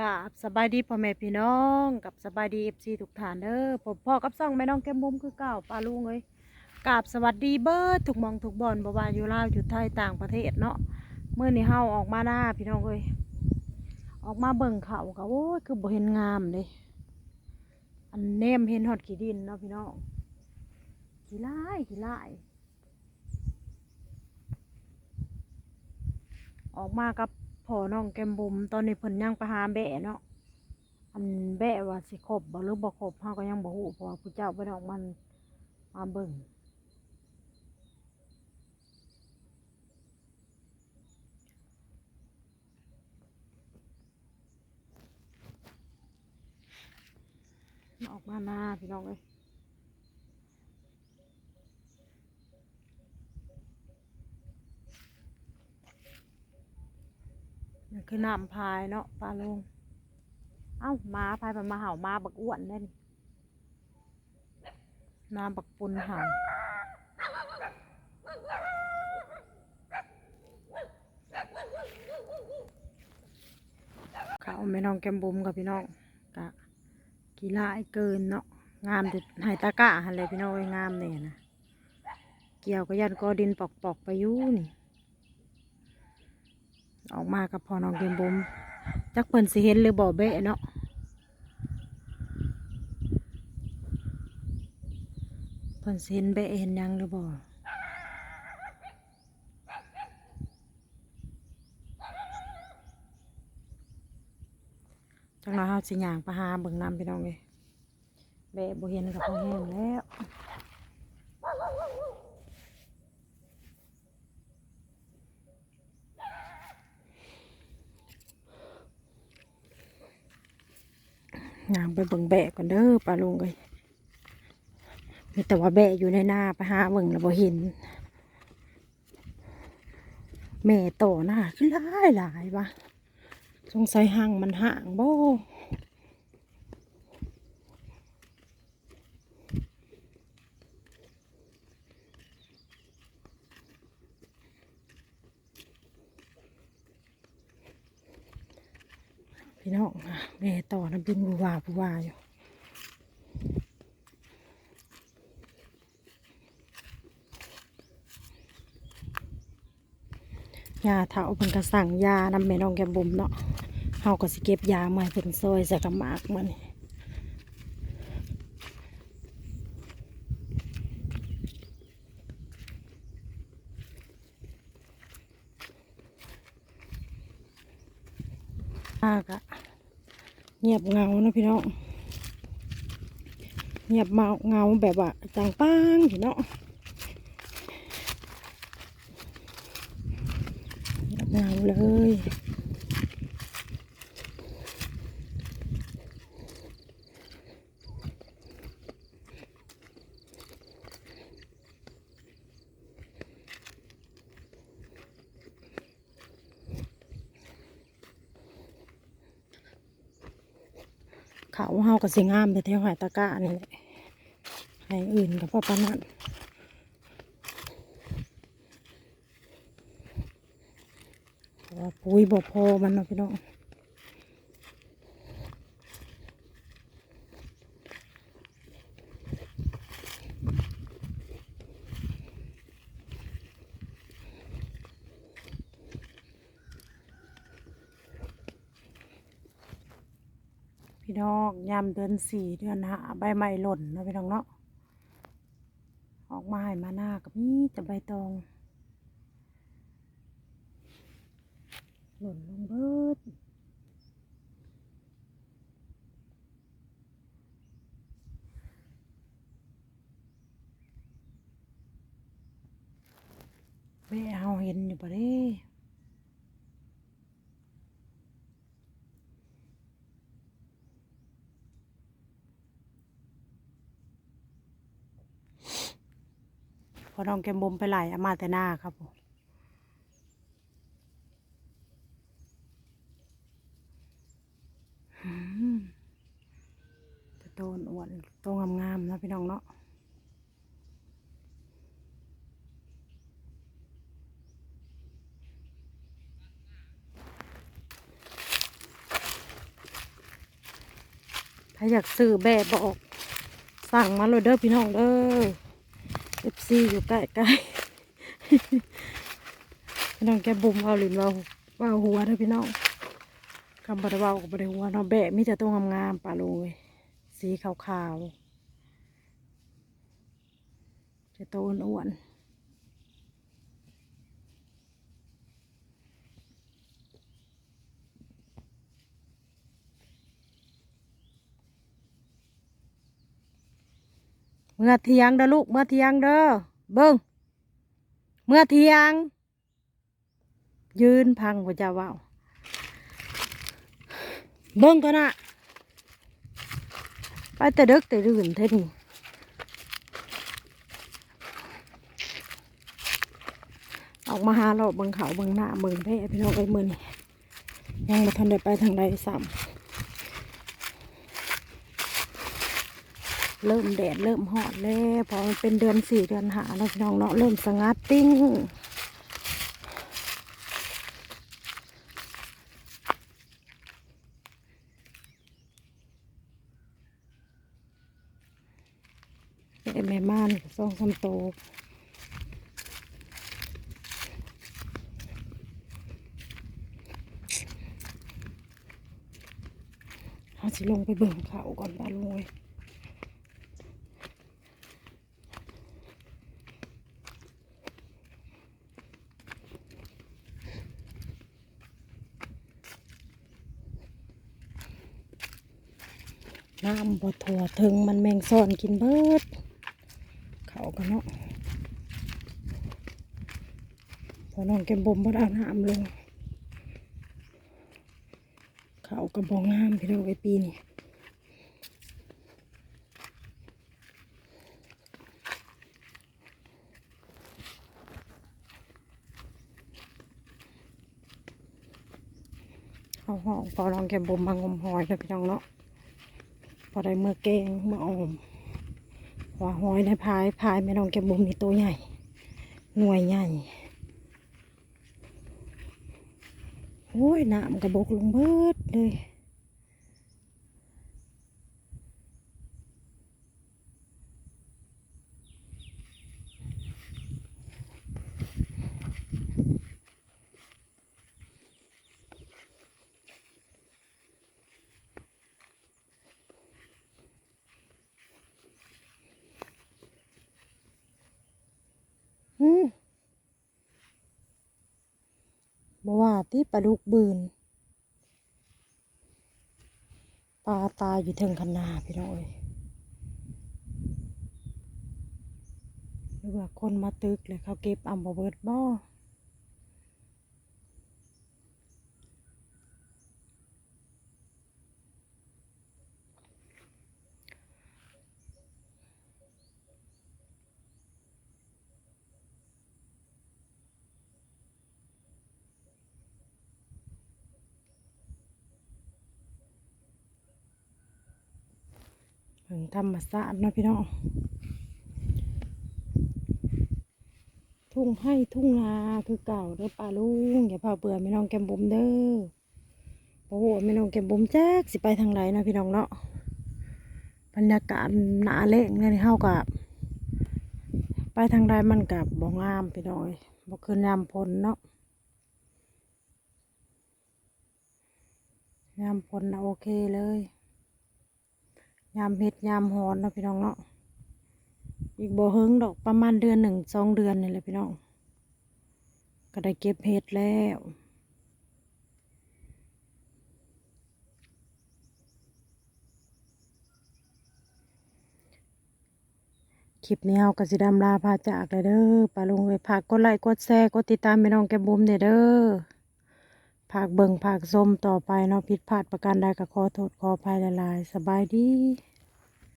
กับสบายดีพ่อแม่พี่น้องกับสบายดีเอฟซีทุกท่านเด้อผมพ่อกับซ่องแม่น้องแก้มบุ้มคือเก่าปลาลุงเลยกับสวัสดีเบิร์ดทุกมองทุกบอนบ่ว่าอยู่ลาวอยู่ไทยต่างประเทศเนาะเมื่อนี้เฮาออกมาหน้าพี่น้องเอ้ยออกมาเบิ่งเขาก็โอ้ยคือบ่เห็นงามเลยอันเนมเห็นฮอดขี้ดินเนาะพี่น้องขี้ลายขี้ลายออกมากับ พ่อน้องแก้มบุมตอนนี้เพิ่นยังไปหาแบะเนาะอันแบะว่าสิครบบ่หรือบ่ครบเฮาก็ยังบ่ฮู้เพราะว่าผู้เจ้าบ่ได้ออกมันมาเบิ่งออกมาหน้าพี่น้องเอ้ย คือน้ำพายเนาะปลาลง เอ้ามาพายมันมาเห่ามาบักอ้วนได้นี่น้ำบักปุนเห่าเขาไม่น้องแกมบุมกับพี่น้องกะกีฬาไอเกินเนาะงามแต่ไฮตะกะหันเลยพี่น้องไองามเนี่ยนะเกี่ยวกับยันกอดินปอกๆไปยู่นี่ ออกมากับพอน้องเกมบุมจักเพิ่นสิเห็นหรือบ่เบะเนาะเพิ่นสิเห็นเบะเห็นยังหรือบ่จังหวะเฮาสิย่างไปหาเบิ่งน้ำพี่น้องเอ้ยเบะบ่เห็นกับพอแห้งแล้ว ย่างไปเบิ่งแบะก่อนเด้อปลาลุงเลยมีแต่ว่าแบะอยู่ในหน้าไปหาเบิ่งแล้วบ่เห็นแม่โตหน้าขึ้นหลายหลายวะสงสัยห่างมันห่างบ่ พี่น้องแม่โตนะบินบูวาบูวาอยู่ยาเถาเพิ่นก็สั่งยานำแม่น้องแกบุมเนาะเฮาก็สิเก็บยามาให้เพิ่นซอยใส่กับหมากมันอากะ เงียบเงาเนาะพี่น้องเงียบเมาเงาแบบว่าจางป้างพี่น้องเงาเลย เขาเฮากับสิงามแต่แถวหอยตะกร้านี่แหละให้อื่นกับพ่อปานนั้นว่าปุ๋ยบ่พอมันเนาะพี่น้อง พี่น้องยามเดือนสี่เดือนห้าใบไม้หล่นนะพี่น้องเนาะออกมาให้มาหน้ากับนี่แต่ใบตอง หล่นลงเบิดแม่เฮาเห็นอยู่ปะเด้พ อน้องแกมบมไปไหลเอามาแต่หน้าครับผมจะโตนอวนโตงามๆนะพี่น้องเนาะถ้าอยากซื้อแบบบอกสั่งมาเลยเด้อพี่น้องเด้อ เอฟซีอยู่ใกล้ๆพี่น้องแกบุมเอาหลิมเราว่าหัวเด้อพี่น้องคำบไดเว่ากับบริหัวเนาะแบะมีแต่ตัวงามๆปลาโลยสีขาวๆจะโตอ้วนๆ เมื่อเทียงเด้อลูก เมื่อเทียงเด้อเบิ้งเมื่อเทียง ยืนพังพระเจ้าเว่าเบิ้งก็นะไปแต่เด็กแต่ดื่นเท่นี้ออกมาหาเราเบิ้งเขาเบิ้งหน้าเบิ้งแพ้พี่น้องไอ้มือนี่ยังมาทันได้ไปทางใดซ้ำ เริ่มแดดเริ่มหอดแล้วพอมันเป็นเดือนสี่เดือนหาแล้วพี่น้องเนาะเริ่มสงัดติ้งไอ้แม่ม่านส่องคำโตเขาสิลงไปเบิ่งเขาก่อนบ้านลุงเว้ย น้ำบ่ถั่วถึงมันแมงซ่อนกินเบิด เขากันเนาะพอน้องแกมบมบ่ได้เอาน้ำลง เขากระบองงามพี่น้องไว้ปีนี้เอาห้องพอน้องแกมบมมางมหอยเลยพี่น้องเนาะ อได้เมื่อแกงเมื่ออมว่าห้อยในพายพายไม่ต้องแกบบุมนี่ตัวใหญ่ หน่วยใหญ่โอ้ยหนามกระบกลงเบิดเลย บ่ว่าที่ปลาดุกบืนปลาตายอยู่เทิงคันนาพี่น้องเอ้ยหรือว่าคนมาตึกเลยเขาเก็บอัมบเบิดบ่ ถึงธรรมศาสตร์นะพี่น้องทุ่งให้ทุ่งนาคือเก่าเด้อป้าลุงอย่าพาเบื่อไม่น้องแกมบุมเด้อโอ้โหไม่น้องแกมบุมแจ๊กสิไปทางไหนนะพี่น้องเนาะบรรยากาศหนาเล่งเนี่ยเฮากับไปทางใดมันกับบ่งามพี่น้อยบ่คือยามพลเนาะยามพลนะโอเคเลย ยามเห็ดยามหอนเนาะพี่น้องเนาะอีกบ่เฮิงดอกประมาณเดือนหนึ่งสองเดือนนี่แหละพี่น้องก็ได้เก็บเห็ดแล้วคลิปนี้เราก็สิดำลาพาจากเลยเด้อปลาลุงเลยฝากกดไลค์กดแชร์กดติดตามไปน้องแกบุมเด้อ เด้อฝากเบิงฝากส้มต่อไปเนาะผิดพลาดประการใดก็ขอโทษขออภัยหลายๆ สบายดี